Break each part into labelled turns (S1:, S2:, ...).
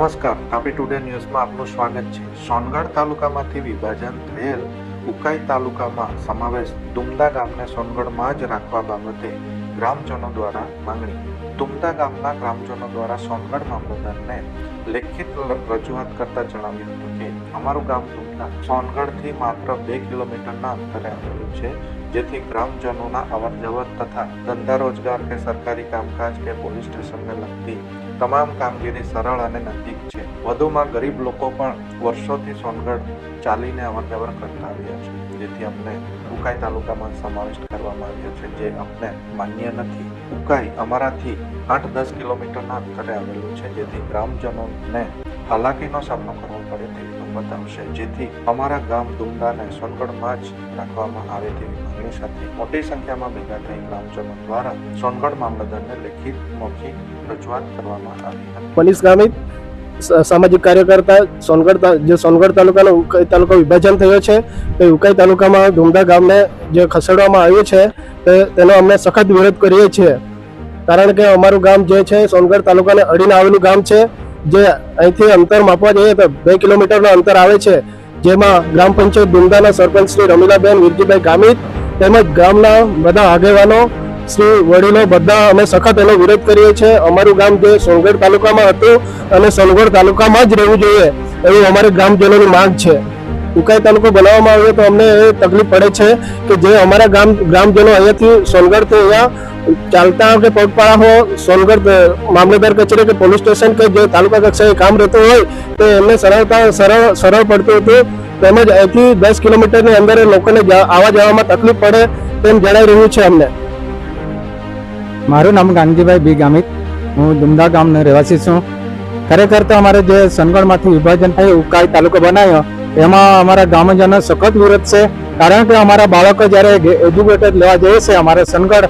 S1: નમસ્કાર. આપી ટુડે ન્યૂઝમાં આપનું સ્વાગત છે. સોનગઢ તાલુકામાંથી વિભાજન થયેલ ઉકાઈ તાલુકામાં સમાવેશ તુમદા ગામને સોનગઢમાં જ રાખવા બાબતે ગ્રામજનો દ્વારા માંગણી. તુમદા ગામના ગ્રામજનો દ્વારા સોનગઢ મામલતદારને લેખિત રજૂઆત કરતા જણાવ્યું હતું કે, અમારું ગામ તુમદા સોનગઢથી માત્ર બે કિલોમીટરના અંતરે આવેલું છે, જેથી ગ્રામજનોના અવર જવર તથા ધંધા રોજગાર કે સરકારી કામકાજ કે પોલીસ સ્ટેશનને લગતી તમામ કામગીરી સરળ અને નજીક છે. વધુમાં ગરીબ લોકો પણ વર્ષોથી સોનગઢ ચાલીને અવર જવર કરતા આવ્યા છે. જેથી અમને ઉકાઈ તાલુકામાં સમાવિષ્ટ કરવામાં આવ્યો છે, જે અમને માન્ય નથી. ઉકાઈ અમારાથી આઠ દસ કિલોમીટરના અંતરે આવેલું છે, જેથી ગ્રામજનોને હાલાકીનો સામનો કરવો પડે તેવી નોબત આવશે. જેથી અમારા ગામ દુમદાને સોનગઢમાં જ રાખવામાં આવે તેવી માંગણી સાથે મોટી સંખ્યામાં ભેગા થઈ ગ્રામજનો દ્વારા સોનગઢ મામલતદારને લેખિત મૌખિક રજૂઆત કરવામાં આવી હતી.
S2: પોલીસ ગામિત સ- સામાજિક કાર્યકર્તા સોનગઢ જે સોનગઢ તાલુકાનો ઉકાઈ તાલુકા વિભાજન થયો છે, તે ઉકાઈ તાલુકામાં ધુમધા ગામને જે ખસેડવામાં આવ્યું છે, તે, તેનો અમને સખત વિરોધ કરીએ છીએ. કારણ કે અમારું ગામ જે છે, સોનગઢ તાલુકાને અડીને આવેલું ગામ છે, જે અહીંથી અંતર માપવા જઈએ તો બે કિલોમીટરનું અંતર આવે છે. જેમાં ગ્રામ પંચાયત દુમદાના સરપંચ શ્રી રમીલાબેન, વિરજીભાઈ ગામિત તેમજ ગામના બધા આગેવાનો શ્રી વડીલો બધા અમે સખત એનો વિરોધ કરીએ છીએ. અમારું ગામ જે સોનગઢ તાલુકામાં હતું અને સોનગઢ તાલુકામાં જ રહેવું જોઈએ એવી અમારી ગ્રામજનોની માંગ છે. ઉકાઈ તાલુકો બનાવવામાં આવ્યો તો અમને એ તકલીફ પડે છે કે જે અમારા ગામ ગ્રામજનો અહીંયાથી સોનગઢથી અહીંયા ચાલતા કે પગપાળા હો સોનગઢ મામલેદાર કચેરી કે પોલીસ સ્ટેશન કે જે તાલુકા કક્ષાએ કામ રહેતું હોય તો એમને સરળતા, સરળ સરળ પડતું હતું. તેમજ અહીંથી દસ કિલોમીટરની અંદર લોકોને આવવા જવામાં તકલીફ પડે તેમ જણાઈ રહ્યું છે અમને.
S3: મારું નામ ગાંધીભાઈ બી ગામિત. હું દુમદા ગામનો રહેવાસી છું. ખરેખર તો અમારે જે સનગઢમાંથી વિભાજન થયું, ઉકાઈ તાલુકો બનાવ્યો, એમાં અમારા ગામજનો સખત વિરોધ છે. કારણ કે અમારા બાળકો જ્યારે એજ્યુકેટેડ લેવા જઈએ છે, અમારે સનગઢ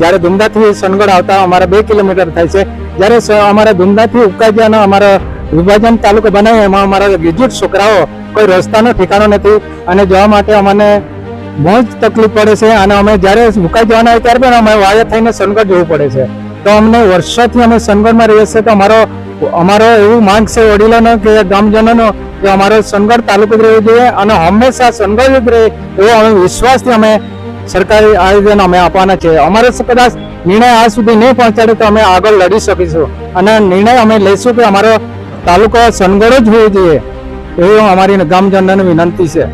S3: જ્યારે દુમદાથી સનગઢ આવતા અમારા બે કિલોમીટર થાય છે. જ્યારે અમારા દુમદાથી ઉકાઈ જ્યાંનો અમારા વિભાજન તાલુકો બનાવ્યો, એમાં અમારા ગ્રેજ્યુએટ છોકરાઓ કોઈ રસ્તાનો ઠેકાણો નથી. અને જવા માટે અમને બહુ જ તકલીફ પડે છે અને અમે જ્યારે મુકાઈ જવાના હોય ત્યારે પણ અમે વાયા થઈને સનગઢ જવું પડે છે. તો અમને વર્ષોથી અમે સનગઢમાં રહીએ છીએ તો અમારો અમારો એવું માંગ છે વડીલોનો કે ગામજનોનો કે અમારો સનગઢ તાલુકો જ રહેવું જોઈએ અને હંમેશા સનગઢ જ રહે એવો અમે વિશ્વાસથી અમે સરકારી આયોજન અમે આપવાના છે અમારે કદાચ નિર્ણય આ સુધી નહીં પહોંચાડે તો અમે આગળ લડી શકીશું. અને નિર્ણય અમે લઈશું કે અમારો તાલુકો સનગઢ જ હોવો જોઈએ. એવું અમારી ગામજનોની વિનંતી છે.